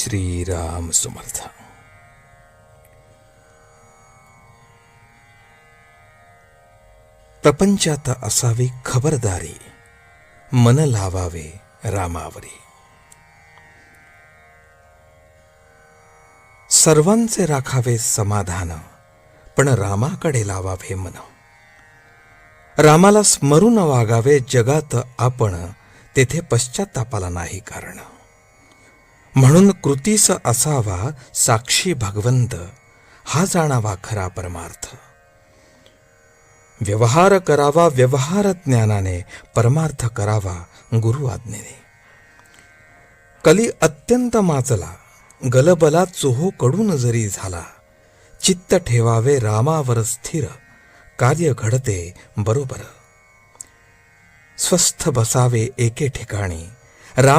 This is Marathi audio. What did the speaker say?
श्रीराम समर्थ प्रपंचात असावी खबरदारी मन लावावे रामावरी। सर्वांचे राखावे समाधान पण रामाकडे लावावे मन। रामाला स्मरून वागावे जगात आपण तेथे पश्चातापाला नाही कारण। म्हणून कृतीस असावा साक्षी भगवंत. हा जाणावा खरा परमार्थ. व्यवहार करावा व्यवहार ज्ञानाने परमार्थ करावा गुरु आज्ञेने. कली अत्यंत माचला गलबला चोहो कडून जरी झाला चित्त ठेवावे रामावर स्थिर कार्य घडते बरोबर. स्वस्थ बसावे एके ठिकाणी